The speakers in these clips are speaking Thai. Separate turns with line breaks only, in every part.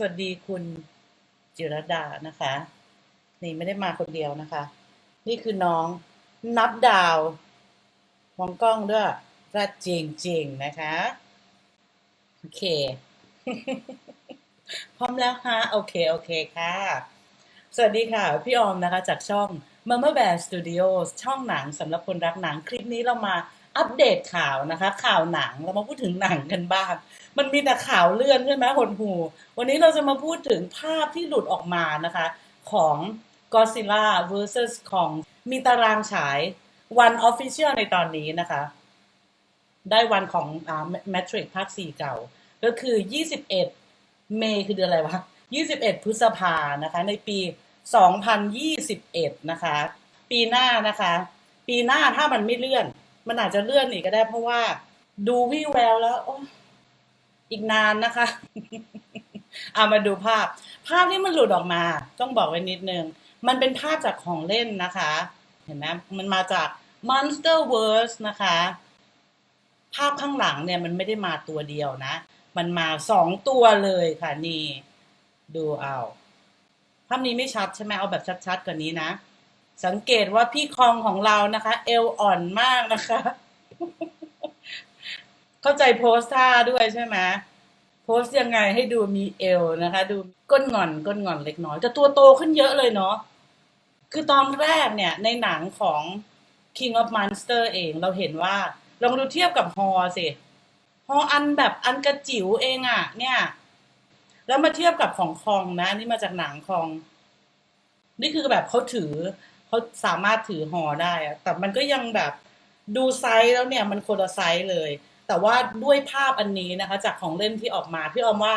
สวัสดีคุณจิรดานะคะ นี่ไม่ได้มาคนเดียวนะคะ นี่คือน้องนับดาวมองกล้องด้วยรัดจริงจริงนะคะ โอเค พร้อมแล้วฮะโอเค โอเคค่ะ สวัสดีค่ะ พี่ออมนะคะ จากช่อง Mama Bear Studios ช่องหนังสำหรับคนรักหนัง คลิปนี้เรามา อัปเดตข่าวนะคะ ข่าวหนังเรามาพูดถึงหนังกันบ้าง มันมีแต่ข่าวเลื่อนใช่ไหมหดหู วันนี้เราจะมาพูดถึงภาพที่หลุดออกมานะคะ ของ Godzilla vs Kong มีตารางฉายวัน Official ในตอนนี้นะคะ ได้วันของอ่า Matrix ภาค 4 เก่า ก็คือ 21 เมย์คือเดือนอะไรวะ 21 พฤษภานะคะ ในปี 2021 นะคะ ปีหน้านะคะ ปีหน้าถ้ามันไม่เลื่อน มันอาจจะเลื่อนอีกก็ได้เพราะว่า ดูวิแววแล้วอีกนานนะคะเอามาดูภาพ ภาพที่มันหลุดออกมา ต้องบอกไว้นิดนึง มันเป็นภาพจากของเล่นนะคะ เห็นไหมมันมาจาก Monsterverse นะคะ ภาพข้างหลังเนี่ยมันไม่ได้มาตัวเดียวนะ มันมาสองตัวเลยค่ะนี่ ดูเอา ภาพนี้ไม่ชัดใช่ไหมเอาแบบชัดๆกว่านี้นะ สังเกตว่าพี่คองของเรานะคะ เอวอ่อนมากนะคะ เข้าใจโพสท่าด้วยใช่ไหมโพสยังไงให้ดูมีเอวนะคะ ดูก้นงอนก้นงอนเล็กน้อยแต่ตัวโตขึ้นเยอะเลยเนาะคือตอนแรกเนี่ย ในหนังของ King of Monster เองเราเห็นว่า ลองดูเทียบกับฮอสิฮออันแบบอันกระจิ๋วเองอะเนี่ย แล้วมาเทียบกับของคองนะ นี่มาจากหนังคอง นี่คือแบบเขาถือ เขาสามารถถือห่อได้อะแต่มันก็ยังแบบดูไซส์แล้วเนี่ยมันคนละไซส์เลย แต่ว่าด้วยภาพอันนี้นะคะ จากของเล่นที่ออกมาพี่ออมว่า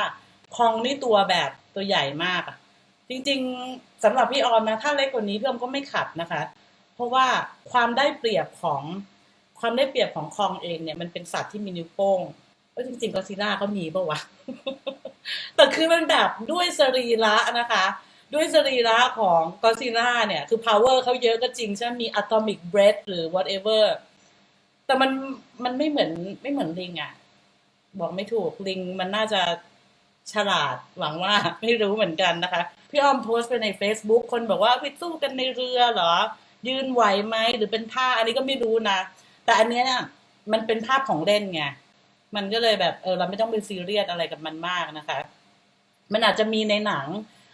คองนี่ตัวแบบตัวใหญ่มากอะจริงๆสำหรับพี่ออมนะถ้าเล็กกว่านี้พี่ออมก็ไม่ขัดนะคะ เพราะว่าความได้เปรียบของความได้เปรียบของคองเองเนี่ยมันเป็นสัตว์ที่มีนิ้วโป้งเออจริงๆก็ซิล่าก็มีปะวะแต่คือมันแบบด้วยสรีระนะคะ ด้วยสรีระของกอซิล่าเนี่ย คือ power เขาเยอะก็จริงใช่ไหมมี atomic breath หรือ whatever แต่มันมันไม่เหมือนไม่เหมือนลิงอะบอกไม่ถูกลิงมันน่าจะฉลาดหวังว่าไม่รู้เหมือนกันนะคะ พี่อ้อมโพสต์ไปใน Facebook คนบอกว่าไปสู้กันในเรือเหรอ ยืนไหวไหมหรือเป็นท่าอันนี้ก็ไม่รู้นะ แต่อันเนี้ยเนี่ยมันเป็นภาพของเล่นไงมันก็เลยแบบเออเราไม่ต้องไปซีเรียสอะไรกับมันมากนะคะ มันอาจจะมีในหนัง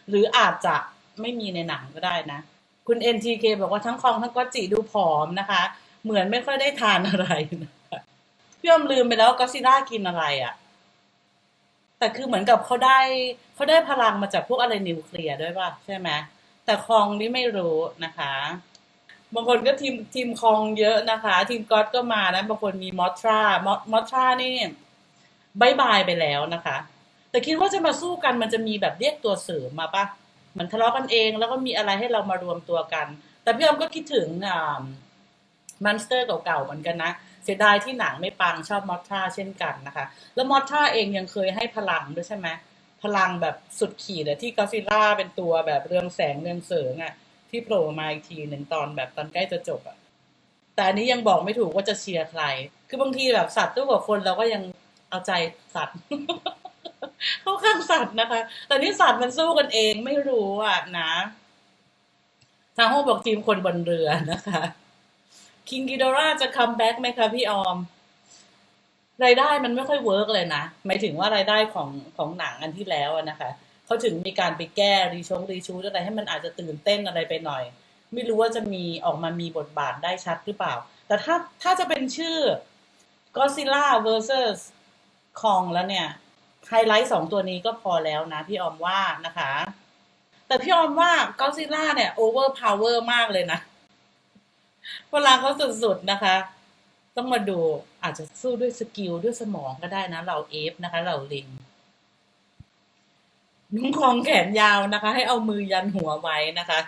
หรืออาจจะไม่มีในหนังก็ได้นะ คุณ NTK บอกว่าทั้งคองทั้งก็จิดูผอมนะคะ เหมือนไม่ค่อยได้ทานอะไรนะคะพี่อมลืมไปแล้วก็ซิล่ากินอะไรอะ่ะ แต่คือเหมือนกับเขาได้เขาได้พลังมาจากพวกอะไรนิวเคลียร์ด้วยป่ะใช่ไหมแต่คองนี่ไม่รู้นะคะบางคนก็ทีมทีมคองเยอะนะคะ ทีมก็อตก็มานะบางคนมีมอทรามอมอทรานี่บายบายไปแล้วนะคะ แต่คิดว่าจะมาสู้กันมันจะมีแบบเรียกตัวเสริมมาปะเหมือนทะเลาะกันเองแล้วก็มีอะไรให้เรามารวมตัวกัน แต่พี่อมก็คิดถึงอ่ามันสเตอร์เก่าๆเหมือนกันนะเสียดายที่หนังไม่ปังชอบมอทราเช่นกันนะคะ แล้วมอทราเองยังเคยให้พลังด้วยใช่ไหมพลังแบบสุดขีดเลยที่กอซิล่าเป็นตัวแบบเรืองแสงเรืองเสริงอะที่โผล่มาอีกทีหนึ่งตอนแบบตอนใกล้จะจบอะแต่อันนี้ยังบอกไม่ถูกว่าจะเชียร์ใคร คือบางทีแบบสัตว์ตัวกว่าคนเราก็ยังเอาใจสัตว์ เข้าข้างสัตว์นะคะ แต่นี่สัตว์มันสู้กันเองไม่รู้อะนะทางห้องบอกทีมคนบนเรือนะคะคิงกิโดราจะคัมแบ็กไหมคะพี่ออมรายได้มันไม่ค่อยเวิร์กเลยนะหมายถึงว่ารายได้ของของหนังอันที่แล้วนะคะเขาถึงมีการไปแก้รีชงรีชูอะไรให้มันอาจจะตื่นเต้นอะไรไปหน่อย ไม่รู้ว่าจะมีออกมามีบทบาทได้ชัดหรือเปล่า แต่ถ้าถ้าจะเป็นชื่อ Godzilla vs Kong แล้วเนี่ย ไฮไลท์สองตัวนี้ก็พอแล้วนะพี่ออมว่านะคะ แต่พี่ออมว่า Godzilla เนี่ย over power มากเลยนะพลังเขาสุดๆนะคะ ต้องมาดูอาจจะสู้ด้วยสกิลด้วยสมองก็ได้นะเราเอฟนะคะเราลิงนุ่งคองแขนยาวนะคะ ให้เอามือยันหัวไว้นะคะ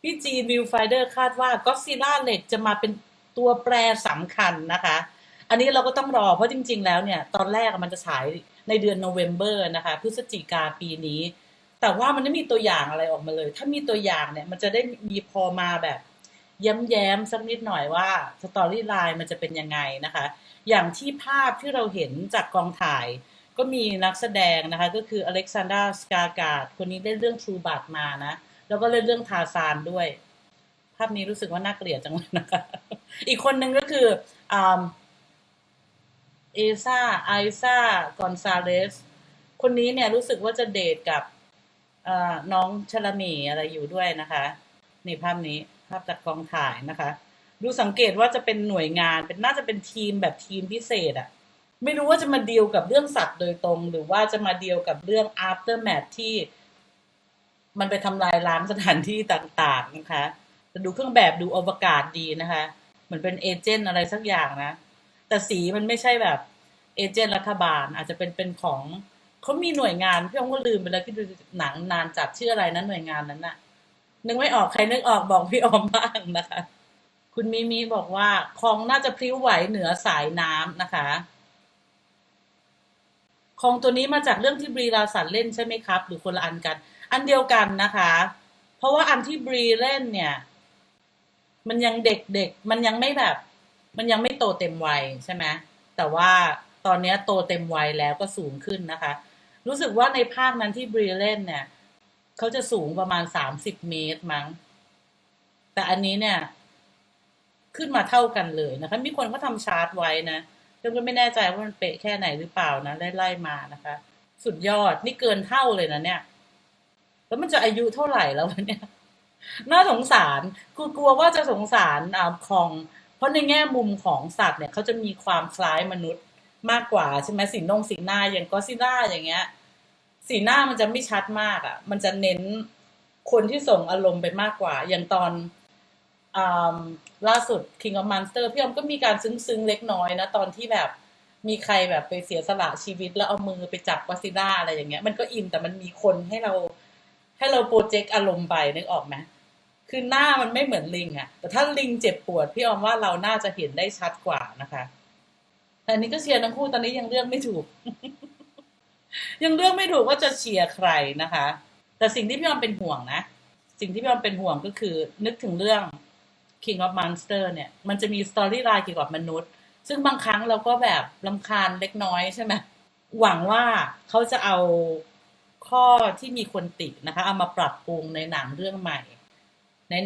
พี่จีวิวไฟเดอร์คาดว่าก็ซิล่าเล็กจะมาเป็นตัวแปรสำคัญนะคะ อันนี้เราก็ต้องรอเพราะจริง ๆ แล้วเนี่ย ตอนแรกมันจะฉายในเดือนโนเวม ber นะคะ พฤศจิกาปีนี้ แต่ว่ามันไม่มีตัวอย่างอะไรออกมาเลย ถ้ามีตัวอย่างเนี่ย มันจะได้มีพอมาแบบแย้มๆสักนิดหน่อยว่าสตอรี่ไลน์มันจะเป็นยังไงนะคะ อย่างที่ภาพที่เราเห็นจากกองถ่าย ก็มีนักแสดงนะคะ ก็คืออเล็กซานดราสกาการ์ดคนนี้เล่นเรื่องทรูบัตมานะ แล้วก็เล่นเรื่องทาซานด้วย ภาพนี้รู้สึกว่าน่าเกลียดจังเลยนะคะ อีกคนนึงก็คืออ เอซ่าไอซ่ากอนซาเลสคนนี้เนี่ยรู้สึกว่าจะเดทกับน้องชลามีอะไรอยู่ด้วยนะคะนี่ภาพนี้ภาพจากกองถ่ายนะคะ ดูสังเกตว่าจะเป็นหน่วยงานเป็นน่าจะเป็นทีมแบบทีมพิเศษอะไม่รู้ว่าจะมาดีลกับเรื่องสัตว์โดยตรง หรือว่าจะมาดีลกับเรื่อง after match ที่มันไปทำลายล้างสถานที่ต่างๆนะคะแต่ดูเครื่องแบบดูอวกาศดีนะคะ เหมือนเป็นเอเจนต์อะไรสักอย่างนะ แต่สีมันไม่ใช่แบบเอเจนต์รัฐบาลอาจจะเป็นเป็นของเขามีหน่วยงานพี่อ้อมก็ลืมไปแล้วที่ดูหนังนานจัดชื่ออะไรนะหน่วยงานนั้นน่ะ นึกไม่ออกใครนึกออกบอกพี่ออมบ้างนะคะ คุณมิมิบอกว่าคลองน่าจะพลิ้วไหวเหนือสายน้ำนะคะคลองตัวนี้มาจากเรื่องที่บรีลาสันเล่นใช่ไหมครับ หรือคนละอันกัน อันเดียวกันนะคะ เพราะว่าอันที่บรีเล่นเนี่ย มันยังเด็กๆมันยังไม่แบบ มันยังไม่โตเต็มวัยใช่ไหมแต่ว่าตอนนี้โตเต็มวัยแล้วก็สูงขึ้นนะคะ รู้สึกว่าในภาคนั้นที่บรีเล่นเนี่ยเขาจะสูงประมาณสามสิบเมตรมั้ง แต่อันนี้เนี่ย ขึ้นมาเท่ากันเลยนะคะ มีคนก็ทำชาร์ตไว้นะซึ่งก็ไม่แน่ใจว่ามันเป๊ะแค่ไหนหรือเปล่านะไล่ๆมานะคะ สุดยอดนี่เกินเท่าเลยนะเนี่ย แล้วมันจะอายุเท่าไหร่แล้วเนี่ยน่าสงสารคือกลัวว่าจะสงสารอ่าของ ราะในแง่มุมของสัตว์เนี่ยเขาจะมีความคล้ายมนุษย์มากกว่าใช่ไหมสีนงสีหน้าอย่างก็ซิล่าอย่างเงี้ย สีหน้ามันจะไม่ชัดมากอะ่ะ มันจะเน้นคนที่ส่งอารมณ์ไปมากกว่า อย่างตอนอล่าสุด King of Monster พี่ออมก็มีการซึ้งๆเล็กน้อยนะ ตอนที่แบบมีใครแบบไปเสียสละชีวิต แล้วเอามือไปจับวาซิล่าอะไรอย่างเงี้ย มันก็อินแต่มันมีคนให้เราให้เราโปรเจกต์อารมณ์ไปนึกออกไหม คือหน้ามันไม่เหมือนลิงอะแต่ถ้าลิงเจ็บปวดพี่ออมว่าเราน่าจะเห็นได้ชัดกว่านะคะแต่อันนี้ก็เชียร์ทั้งคู่ตอนนี้ยังเลือกไม่ถูก ยังเลือกไม่ถูกว่าจะเชียร์ใครนะคะ แต่สิ่งที่พี่ออมเป็นห่วงนะ สิ่งที่พี่ออมเป็นห่วงก็คือ นึกถึงเรื่อง King of Monster เนี่ย มันจะมีสตอรี่ไลน์เกี่ยวกับมนุษย์ ซึ่งบางครั้งเราก็แบบลำคาญเล็กน้อยใช่ไหมหวังว่าเขาจะเอาข้อที่มีคนตินะคะ เอามาปรับปรุงในหนังเรื่องใหม่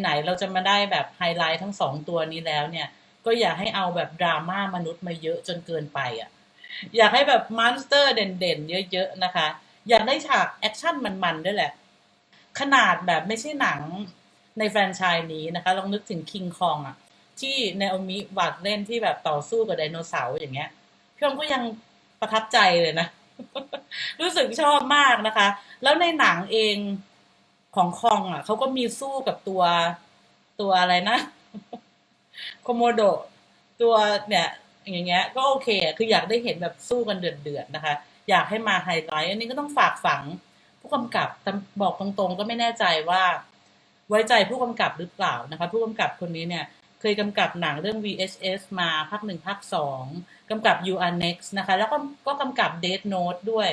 ไหนๆเราจะมาได้แบบไฮไลท์ทั้งสองตัวนี้แล้วเนี่ย ก็อย่าให้เอาแบบดราม่ามนุษย์มาเยอะจนเกินไปอะอยากให้แบบมอนสเตอร์เด่นๆ เยอะๆนะคะ อยากได้ฉากแอคชั่นมันๆ ด้วยแหละ ขนาดแบบไม่ใช่หนังในแฟรนไชส์นี้นะคะ ลองนึกถึงคิงคองอะที่เนโอมิวาดเล่นที่แบบต่อสู้กับไดโนเสาร์อย่างเงี้ยพี่อมก็ยังประทับใจเลยนะ รู้สึกชอบมากนะคะ แล้วในหนังเอง ของคองอะเขาก็มีสู้กับตัวตัวอะไรนะโคโมโดตัวเนี่ยอย่างเงี้ยก็โอเคคืออยากได้เห็นแบบสู้กันเดือดๆนะคะ อยากให้มาไฮไลท์อันนี้ก็ต้องฝากฝัง ผู้กำกับบอกตรงๆ ก็ไม่แน่ใจว่า ไว้ใจผู้กำกับหรือเปล่านะคะ ผู้กำกับคนนี้เนี่ย เคยกำกับหนังเรื่อง VHS มาภาคหนึ่งภาคสองกำกับ You Are Next นะคะ แล้วก็ก็กำกับ Death Note ด้วย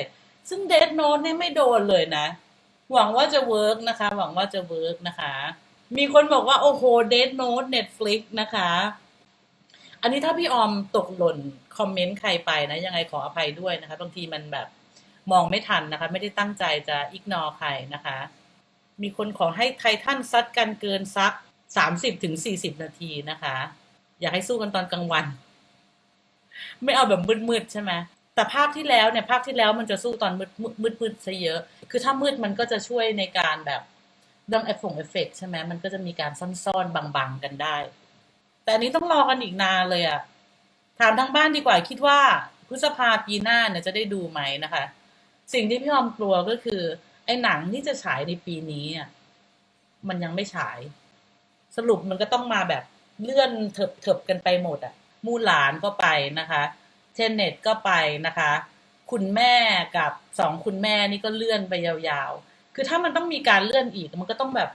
ซึ่ง Death Note เนี่ยไม่โดนเลยนะ หวังว่าจะเวิร์กนะคะ หวังว่าจะเวิร์กนะคะ มีคนบอกว่า โอ้โห Death Note Netflix นะคะ อันนี้ถ้าพี่ออมตกหล่นคอมเมนต์ใครไปนะ ยังไงขออภัยด้วยนะคะ บางทีมันแบบมองไม่ทันนะคะ ไม่ได้ตั้งใจจะอิกนอใครนะคะ มีคนขอให้ไททันซัดกันเกินซักสามสิบถึงสี่สิบนาทีนะคะ อยากให้สู้กันตอนกลางวัน ไม่เอาแบบมืดๆใช่ไหมแต่ภาพที่แล้วเนี่ยภาพที่แล้วมันจะสู้ตอนมืดมืดมืดซะเยอะ คือถ้ามืดมันก็จะช่วยในการแบบเรื่องเอฟฟงเอฟเฟกใช่ไหมมันก็จะมีการซ่อนๆบังๆกันได้ แต่อันนี้ต้องรอกันอีกนานเลยอะถามทางบ้านดีกว่าคิดว่าพฤษภาปีหน้าเนี่ยจะได้ดูไหมนะคะ สิ่งที่พี่ออมกลัวก็คือ ไอ้หนังที่จะฉายในปีนี้อะมันยังไม่ฉาย สรุปมันก็ต้องมาแบบเลื่อนเถิบเถิบกันไปหมดอะ มูหลานก็ไปนะคะ เทนเน็ตก็ไปนะคะ คุณแม่กับสองคุณแม่นี่ก็เลื่อนไปยาวๆ คือถ้ามันต้องมีการเลื่อนอีกมันก็ต้องแบบ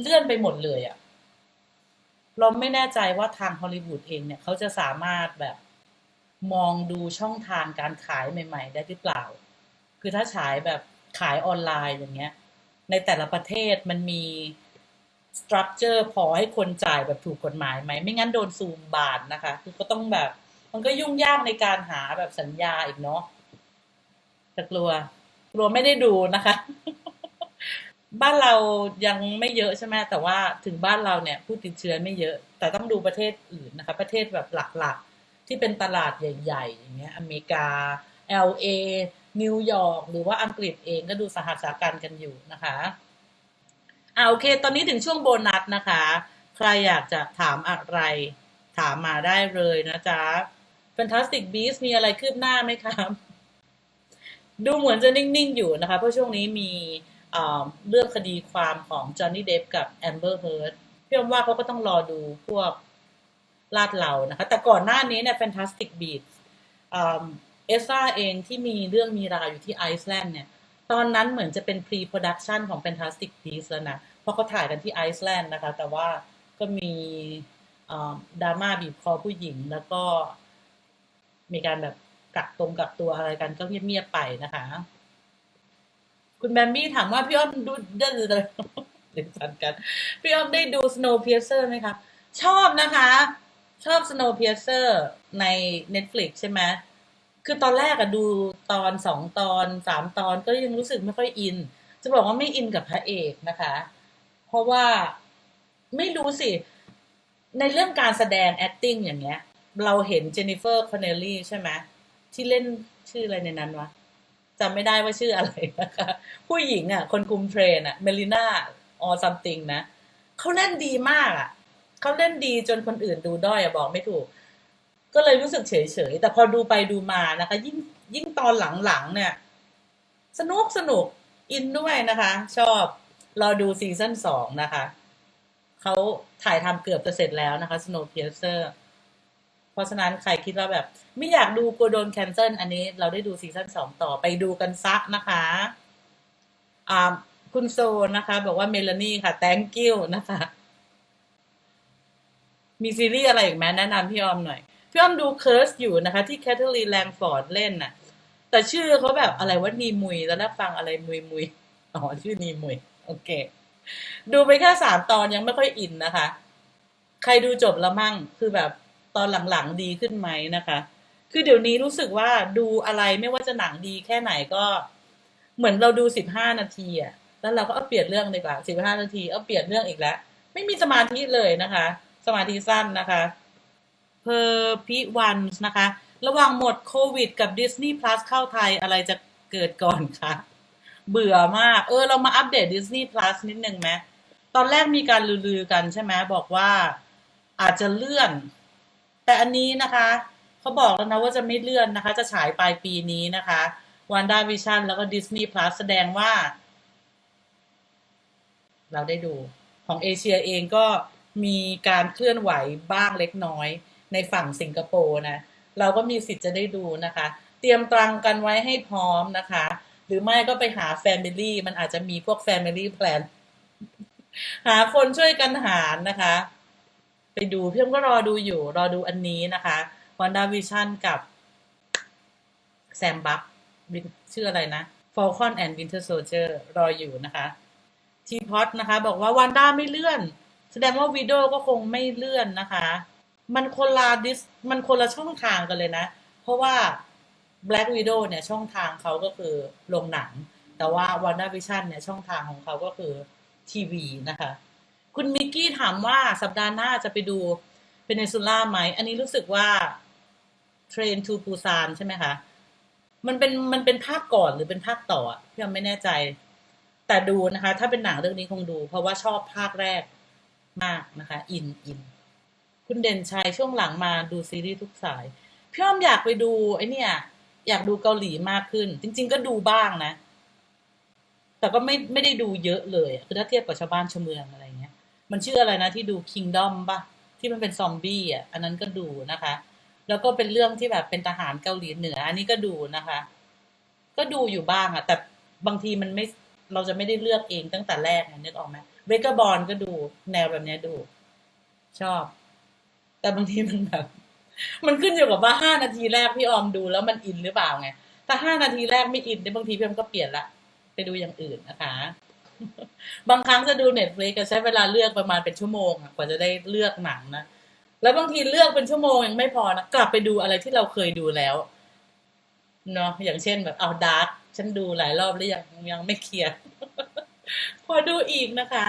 เลื่อนไปหมดเลยอะเราไม่แน่ใจว่าทางฮอลลีวูดเองเนี่ยเขาจะสามารถแบบมองดูช่องทางการขายใหม่ ๆ ได้หรือเปล่า คือถ้าฉายแบบขายออนไลน์อย่างเงี้ย ในแต่ละประเทศมันมีสตรัคเจอร์พอให้คนจ่ายแบบถูกกฎหมายไหม ไม่งั้นโดนซูมบานนะคะ คือก็ต้องแบบ มันก็ยุ่งยากในการหาแบบสัญญาอีกเนาะ แต่กลัว กลัวไม่ได้ดูนะคะ บ้านเรายังไม่เยอะใช่ไหมแต่ว่าถึงบ้านเราเนี่ยผู้ติดเชื้อไม่เยอะ แต่ต้องดูประเทศอื่นนะคะ ประเทศแบบหลักๆ ที่เป็นตลาดใหญ่ๆ อย่างเงี้ย อเมริกา LA นิวยอร์กหรือว่าอังกฤษเองก็ดูสหัสากันกันอยู่นะคะอ่าโอเค ตอนนี้ถึงช่วงโบนัสนะคะ ใครอยากจะถามอะไร ถามมาได้เลยนะจ๊ะ Fantastic Beasts มีอะไรคืบหน้าไหมครับ ดูเหมือนจะนิ่ง ๆ อยู่นะคะ เพราะช่วงนี้มีเรื่องคดีความของจอห์นนี่เดฟกับ Amber Heard พี่อมว่าเขาก็ต้องรอดูพวกลาดเหลานะคะ แต่ก่อนหน้านี้เนี่ย Fantastic Beasts เอ่อเอสซาเองที่มีเรื่องมีราวอยู่ที่ไอซ์แลนด์เนี่ย ตอนนั้นเหมือนจะเป็น pre-production ของ Fantastic Beasts แล้วนะ เพราะเขาถ่ายกันที่ไอซ์แลนด์นะคะ แต่ว่าก็มีดราม่าบีบคอผู้หญิง แล้วก็มีการแบบ กักตรงกักตัวอะไรกันก็เงียบๆไปนะคะ คุณแบมบี้ถามว่าพี่อ้อมดูได้เลยเดี๋ยวสันกัน พี่อ้อมได้ดู Snowpiercer ไหมคะ ชอบนะคะ ชอบ Snowpiercer ใน Netflix ใช่ไหมคือตอนแรกอะดูตอนสองตอนสามตอนก็ยังรู้สึกไม่ค่อยอิน จะบอกว่าไม่อินกับพระเอกนะคะ เพราะว่าไม่รู้สิ ในเรื่องการแสดง acting อย่างเงี้ย เราเห็นเจนนิเฟอร์คอนเนลลี่ใช่ไหม ที่เล่นชื่ออะไรในนั้นวะจำไม่ได้ว่าชื่ออะไรนะคะ ผู้หญิงอะ คนคุมเทรนอะ เมลิน่าออซัมติงนะเขาเล่นดีมากอะเขาเล่นดีจนคนอื่นดูด้อยอะบอกไม่ถูก ก็เลยรู้สึกเฉยๆ แต่พอดูไปดูมานะคะ ยิ่งยิ่งตอนหลังๆเนี่ย สนุกสนุกอินด้วยนะคะ ชอบรอดูซีซั่นสองนะคะเขาถ่ายทำเกือบจะเสร็จแล้วนะคะ Snowpiercer เพราะฉะนั้นใครคิดว่าแบบ ไม่อยากดูกลัวโดนแคนเซิลอันนี้เราได้ดูซีซั่นสองต่อไปดูกันซักนะคะอ่าคุณโซนะคะ บอกว่าเมลานี่ค่ะ thank you นะคะ มีซีรีส์อะไรอีกไหมแนะนำพี่ออมหน่อย พี่ออมดูเคิร์สอยู่นะคะ ที่แคทเธอรีนแลงฟอร์ดเล่นน่ะ แต่ชื่อเขาแบบอะไรว่านีมุยแล้วน่าฟังอะไรมุยมุยอ๋อชื่อนีมุย โอเค ดูไปแค่สามตอนยังไม่ค่อยอินนะคะ ใครดูจบแล้วมั่งคือแบบ ตอนหลังๆดีขึ้นไหมนะคะ คือเดี๋ยวนี้รู้สึกว่าดูอะไรไม่ว่าจะหนังดีแค่ไหนก็ เหมือนเราดูสิบห้านาทีอะแล้วเราก็เอาเปลี่ยนเรื่องดีกว่าสิบห้านาทีเอาเปลี่ยนเรื่องอีกแล้ว ไม่มีสมาธิเลยนะคะ สมาธิสั้นนะคะ เพอร์พิวันนะคะ ระหว่างหมดโควิด กับ Disney Plus เข้าไทยอะไรจะเกิดก่อนคะเบื่อมาก เออ เรามาอัปเดต Disney Plus นิดนึงไหมตอนแรกมีการลือๆกันใช่ไหมบอกว่าอาจจะเลื่อน แต่อันนี้นะคะเขาบอกแล้วนะว่าจะไม่เลื่อนนะคะ จะฉายปลายปีนี้นะคะ Wanda Vision แล้วก็ Disney Plus แสดงว่า เราได้ดูของเอเชียเองก็มีการเคลื่อนไหวบ้างเล็กน้อยในฝั่งสิงคโปร์นะ เราก็มีสิทธิ์จะได้ดูนะคะ เตรียมตังกันไว้ให้พร้อมนะคะ หรือไม่ก็ไปหาแฟมิลี่มันอาจจะมีพวกแฟมิลี่แพลนหาคนช่วยกันหารนะคะ ไปดูพี่อมก็รอดูอยู่ รอดูอันนี้นะคะ Wanda Vision กับแซมบัคชื่ออะไรนะ Falcon and Winter Soldier รออยู่นะคะทีพอตนะคะ บอกว่าวันด้าไม่เลื่อน แสดงว่าวีดโอก็คงไม่เลื่อนนะคะ มันคนละดิสมันคนละช่องทางกันเลยนะ เพราะว่า Black Widow เนี่ยช่องทางเขาก็คือโรงหนัง แต่ว่า WandaVision เนี่ยช่องทางของเขาก็คือทีวีนะคะ คุณมิกกี้ถามว่าสัปดาห์หน้าจะไปดูเ e เนซูล่าไหม อันนี้รู้สึกว่า Train to Busan ใช่ไหมคะ มันเป็นมันเป็นภาคก่อนหรือเป็นภาคต่ออะพี่ยังไม่แน่ใจ แต่ดูนะคะ ถ้าเป็นหนังเรื่องนี้คงดู เพราะว่าชอบภาคแรกมากนะคะ อินอิน คุณเด่นชัยช่วงหลังมาดูซีรีส์ทุกสาย พี่อ้อมอยากไปดูไอเนี่ย อยากดูเกาหลีมากขึ้น จริง ๆ ก็ดูบ้างนะ แต่ก็ไม่ไม่ได้ดูเยอะเลย คือถ้าเทียบกับชาวบ้านชาวเมืองอะไร มันชื่ออะไรนะที่ดู Kingdom ปะที่มันเป็นซอมบี้อะอันนั้นก็ดูนะคะ แล้วก็เป็นเรื่องที่แบบเป็นทหารเกาหลีเหนือ อันนี้ก็ดูนะคะ ก็ดูอยู่บ้างอะแต่บางทีมันไม่เราจะไม่ได้เลือกเองตั้งแต่แรกไงนึกออกไหมเวกบอลก็ดูแนวแบบนี้ดู ชอบ แต่บางทีมันแบบ มันขึ้นอยู่กับว่าห้านาทีแรกพี่ออมดูแล้วมันอินหรือเปล่าไงถ้าห้านาทีแรกไม่อินเนี่ยบางทีพี่ออมก็เปลี่ยนละไปดูอย่างอื่นนะคะ บางครั้งจะดูเน็ตฟลิกใช้เวลาเลือกประมาณเป็นชั่วโมงอะกว่าจะได้เลือกหนังนะ แล้วบางทีเลือกเป็นชั่วโมงยังไม่พอนะ กลับไปดูอะไรที่เราเคยดูแล้วเนาะอย่างเช่นแบบเอาดาร์กฉันดูหลายรอบแล้วยังยังไม่เคลียร์พอดูอีกนะคะ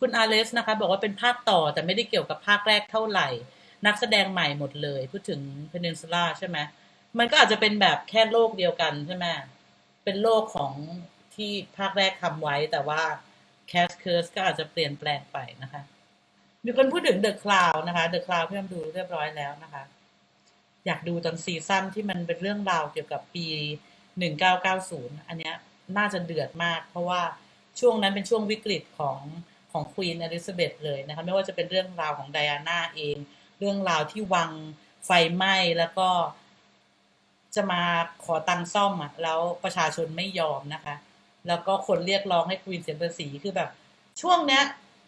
คุณอาเลสนะคะ บอกว่าเป็นภาคต่อแต่ไม่ได้เกี่ยวกับภาคแรกเท่าไหร่ นักแสดงใหม่หมดเลย พูดถึง Peninsula ใช่ไหมมันก็อาจจะเป็นแบบแค่โลกเดียวกันใช่ไหมเป็นโลกของ ที่ภาคแรกทำไว้ แต่ว่า Cast Curse ก็อาจจะเปลี่ยนแปลงไปนะคะ มีคนพูดถึง The Cloud นะคะ The Cloud พี่ทำดูเรียบร้อยแล้วนะคะ อยากดูตอนซีซั่นที่มันเป็นเรื่องราวเกี่ยวกับปี 1990 อันเนี้ยน่าจะเดือดมาก เพราะว่าช่วงนั้นเป็นช่วงวิกฤตของของควีนอลิซาเบธเลยนะคะ ไม่ว่าจะเป็นเรื่องราวของไดอาน่าเอง เรื่องราวที่วังไฟไหม้แล้วก็จะมาขอตังค์ซ่อมอะแล้วประชาชนไม่ยอมนะคะ แล้วก็คนเรียกร้องให้ควีนเสียภาษีคือแบบ ช่วงเนี้ย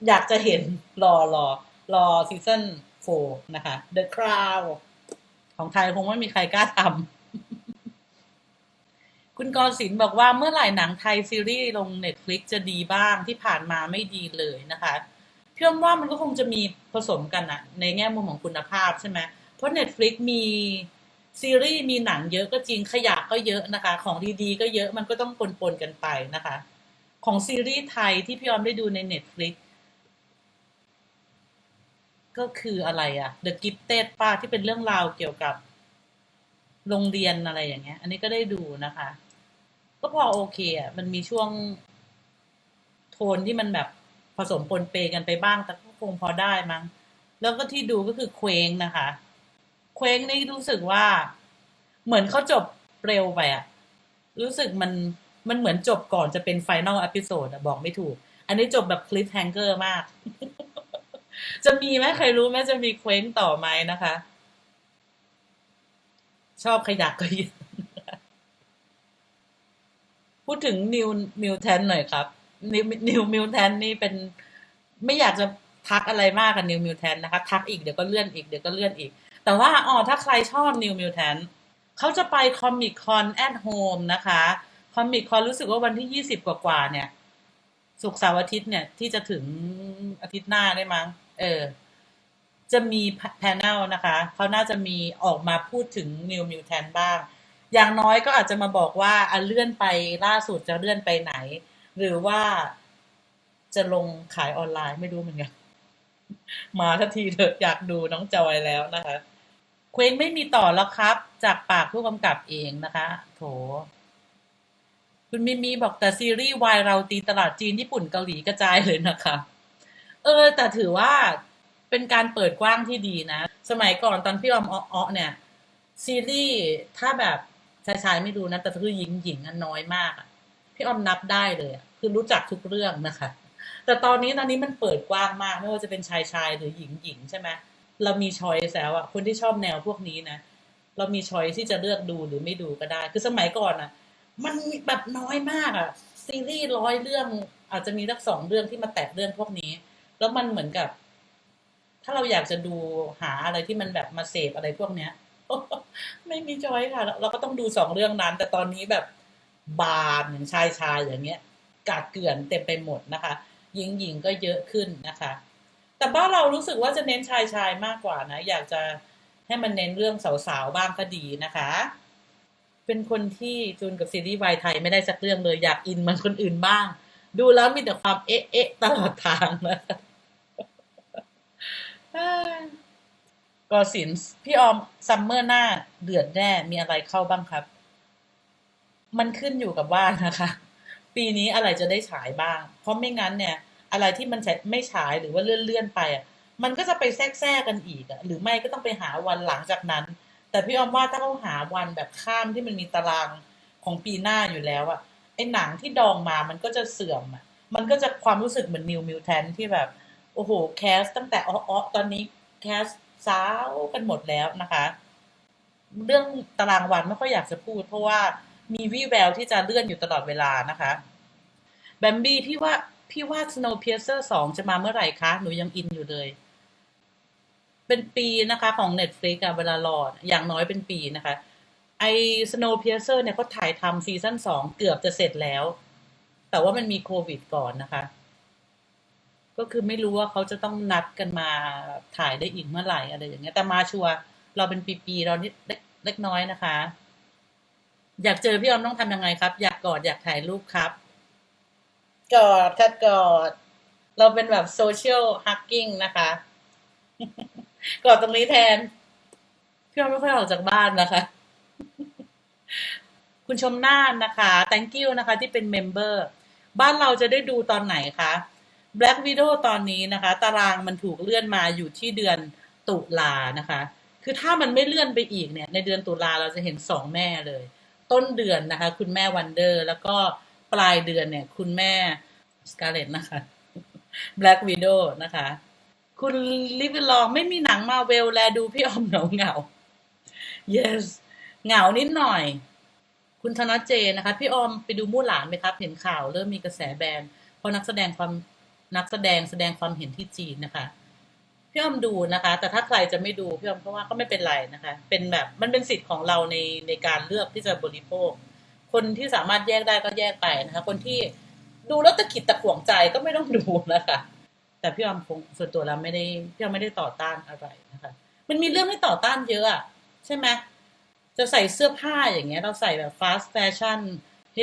อยากจะเห็นรอรอรอซีซั่นโฟนะคะ The Crown ของไทยคงไม่มีใครกล้าทำ คุณกรศิลป์บอกว่าเมื่อไหร่หนังไทยซีรีส์ลง Netflix จะดีบ้างที่ผ่านมาไม่ดีเลยนะคะเพี่อมว่ามันก็คงจะมีผสมกันอะในแง่มุมของคุณภาพใช่ไหมเพราะ Netflix มี ซีรีส์มีหนังเยอะก็จริงขยะก็เยอะนะคะ ของดีๆก็เยอะมันก็ต้องปนๆกันไปนะคะ ของซีรีส์ไทยที่พี่ออมได้ดูใน Netflix ก็คืออะไรอะ The Gifted ป้าที่เป็นเรื่องราวเกี่ยวกับโรงเรียนอะไรอย่างเงี้ย อันนี้ก็ได้ดูนะคะ ก็พอโอเคอะมันมีช่วงโทนที่มันแบบผสมปนเปกันไปบ้าง แต่ก็คงพอได้มั้ง แล้วก็ที่ดูก็คือเคว้งนะคะ เคว้งนี่รู้สึกว่า เหมือนเขาจบเร็วไปอะรู้สึกมันมันเหมือนจบก่อนจะเป็นไฟน a ลอพิโซดอะบอกไม่ถูก อันนี้จบแบบคลิปแฮงเกอร์มาก จะมีไหมใครรู้ไหมจะมีเคว้งต่อไหมนะคะ ชอบขยักก็ยอะพูดถึงนิวมิวแทนหน่อยครับนิวนิวมิวแทนนี่เป็นไม่อยากจะทักอะไรมากกับนิวมิวแทนนะคะ ทักอีกเดี๋ยวก็เลื่อนอีกเดี๋ยวก็เลื่อนอีก แต่ว่าอ๋อถ้าใครชอบนิวมิวแทนเขาจะไปคอมิคคอนแอดโฮมนะคะคอมิคคอนรู้สึกว่าวันที่ยี่สิบกว่าๆเนี่ยสุกร์เสาร์อาทิตย์เนี่ย ที่จะถึงอาทิตย์หน้าได้มั้ง เออ จะมีแพนเนลนะคะ เขาน่าจะมีออกมาพูดถึงนิวมิวแทนบ้าง อย่างน้อยก็อาจจะมาบอกว่าอะเลื่อนไปล่าสุดจะเลื่อนไปไหน หรือว่าจะลงขายออนไลน์ไม่รู้เหมือนกันมาทันทีเถอะอยากดูน้องจอยแล้วนะคะ เคว้งไม่มีต่อแล้วครับ จากปากผู้กำกับเองนะคะ โถ คุณมิมีบอกแต่ซีรีส์วายเราตีตลาดจีนญี่ปุ่นเกาหลีกระจายเลยนะคะ เออ แต่ถือว่าเป็นการเปิดกว้างที่ดีนะ สมัยก่อนตอนพี่อมอ้อเนี่ย ซีรีส์ถ้าแบบชายชายไม่ดูนะ แต่คือหญิงหญิงน้อยมากพี่ออมนับได้เลยคือรู้จักทุกเรื่องนะคะ แต่ตอนนี้ตอนนี้มันเปิดกว้างมาก ไม่ว่าจะเป็นชายชายหรือหญิงหญิงใช่ไหม เรามีช้อยแล้วอะคนที่ชอบแนวพวกนี้นะเรามีช้อยที่จะเลือกดูหรือไม่ดูก็ได้ คือสมัยก่อนอะมันแบบน้อยมากอะซีรีส์ร้อยเรื่องอาจจะมีสักสองเรื่องที่มาแตะเรื่องพวกนี้ แล้วมันเหมือนกับ ถ้าเราอยากจะดูหาอะไรที่มันแบบมาเสพอะไรพวกเนี้ยไม่มีจอยค่ะ เราก็ต้องดูสองเรื่องนั้น แต่ตอนนี้แบบบานอย่างชายชายอย่างเงี้ย กาดเกลื่อนเต็มไปหมดนะคะ หญิงหญิงก็เยอะขึ้นนะคะ แต่บ้านเรารู้สึกว่าจะเน้นชายชายมากกว่านะ อยากจะให้มันเน้นเรื่องสาวๆบ้างก็ดีนะคะ เป็นคนที่จูนกับซีรีส์วายไทยไม่ได้สักเรื่องเลยอยากอินมันคนอื่นบ้าง ดูแล้วมีแต่ความเอ๊ะเอ๊ะตลอดทางนะคะกอสินพี่ออมซัมเมอร์หน้าเดือดแน่มีอะไรเข้าบ้างครับ มันขึ้นอยู่กับว่านะคะ ปีนี้อะไรจะได้ฉายบ้าง เพราะไม่งั้นเนี่ย อะไรที่มันไม่ฉายหรือว่าเลื่อนเลื่อนๆไปอะมันก็จะไปแทรกแทรกกันอีกอะหรือไม่ก็ต้องไปหาวันหลังจากนั้น แต่พี่ออมว่าถ้าเขาหาวันแบบข้ามที่มันมีตารางของปีหน้าอยู่แล้วอะไอ้หนังที่ดองมามันก็จะเสื่อมอะมันก็จะความรู้สึกเหมือนนิวมิวแทนที่แบบโอ้โหแคสตั้งแต่อ้อตอนนี้แคสสาวกันหมดแล้วนะคะ เรื่องตารางวันไม่ค่อยอยากจะพูด เพราะว่ามีวี่แววที่จะเลื่อนอยู่ตลอดเวลานะคะแบมบี้พี่ว่า พี่ว่า Snowpiercer สองจะมาเมื่อไหร่คะ หนูยังอินอยู่เลย เป็นปีนะคะของ Netflix อะเวลารออย่างน้อยเป็นปีนะคะ ไอ Snowpiercer เนี่ยเขาถ่ายทำซีซั่นสองเกือบจะเสร็จแล้ว แต่ว่ามันมีโควิดก่อนนะคะ ก็คือไม่รู้ว่าเขาจะต้องนัดกันมาถ่ายได้อีกเมื่อไหร่อะไรอย่างเงี้ย แต่มาชัวร์เราเป็นปีๆเรานิดเล็กน้อยนะคะ อยากเจอพี่ออมต้องทำยังไงครับ อยากกอดอยากถ่ายรูปครับ กอดค่ะกอด เราเป็นแบบโซเชียลฮักกิ้งนะคะ กอดตรงนี้แทน พี่ออไม่ค่อยออกจากบ้านนะคะ คุณชมน่านนะคะ thank you นะคะที่เป็นเมมเบอร์บ้านเราจะได้ดูตอนไหนคะ Black Widow ตอนนี้นะคะ ตารางมันถูกเลื่อนมาอยู่ที่เดือนตุลานะคะ คือถ้ามันไม่เลื่อนไปอีกเนี่ย ในเดือนตุลาเราจะเห็นสองแม่เลย ต้นเดือนนะคะ คุณแม่วันเดอร์ แล้วก็ ปลายเดือนเนี่ย คุณแม่สกาเลตนะคะ Black Widow นะคะ คุณลิฟลองไม่มีหนังมาเวลแลดูพี่ออมเหงาเหงา yes เหงานิดหน่อย คุณธนเจนะคะ พี่ออมไปดูมู่หลานไหมครับ เห็นข่าวเริ่มมีกระแสแบนเพราะนักแสดงความนักแสดงแสดงความเห็นที่จีนนะคะพี่ออมดูนะคะ แต่ถ้าใครจะไม่ดูพี่ออมเพราะว่าก็ไม่เป็นไรนะคะ เป็นแบบมันเป็นสิทธิ์ของเราในในการเลือกที่จะบริโภค คนที่สามารถแยกได้ก็แยกไปนะคะ คนที่ดูแล้วตะขิดตะขวงใจก็ไม่ต้องดูนะคะแต่พี่ออมคงส่วนตัวแล้วไม่ได้พี่ออมไม่ได้ต่อต้านอะไรนะคะ มันมีเรื่องให้ต่อต้านเยอะอะใช่ไหมจะใส่เสื้อผ้าอย่างเงี้ย เราใส่แบบ fast fashion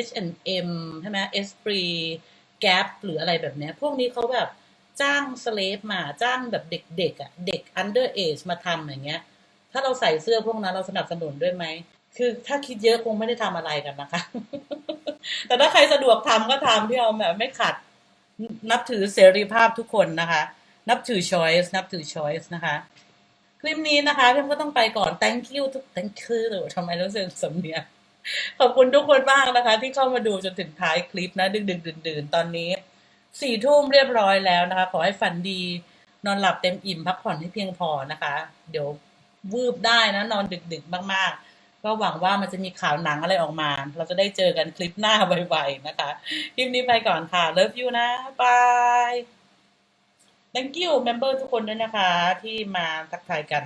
H&M ใช่ไหม Esprit Gap หรืออะไรแบบเนี้ย พวกนี้เขาแบบจ้างสเลฟมาจ้างแบบเด็กๆอะ เด็ก under age มาทำอย่างเงี้ย ถ้าเราใส่เสื้อพวกนั้นเราสนับสนุนด้วยไหม คือถ้าคิดเยอะคงไม่ได้ทำอะไรกันนะคะ แต่ถ้าใครสะดวกทำก็ทำพี่ออมแบบไม่ขัด นับถือเสรีภาพทุกคนนะคะ นับถือ choice นับถือ choice นะคะ คลิปนี้นะคะพี่ออมก็ต้องไปก่อน thank you ทุก thank you หรือทำไมรู้สึกสำเนียงขอบคุณทุกคนมากนะคะ ที่เข้ามาดูจนถึงท้ายคลิปนะ ดึกดึกดื่นดื่นๆ ตอนนี้สี่ทุ่มเรียบร้อยแล้วนะคะ ขอให้ฝันดี นอนหลับเต็มอิ่มพักผ่อนให้เพียงพอนะคะ เดี๋ยววืบได้นะ นอนดึกดึกๆมากๆ ก็หวังว่ามันจะมีข่าวหนังอะไรออกมา เราจะได้เจอกันคลิปหน้าไวๆนะคะ คลิปนี้ไปก่อนค่ะ love you นะบาย thank you member ทุกคนด้วยนะคะ ที่มาทักทายกัน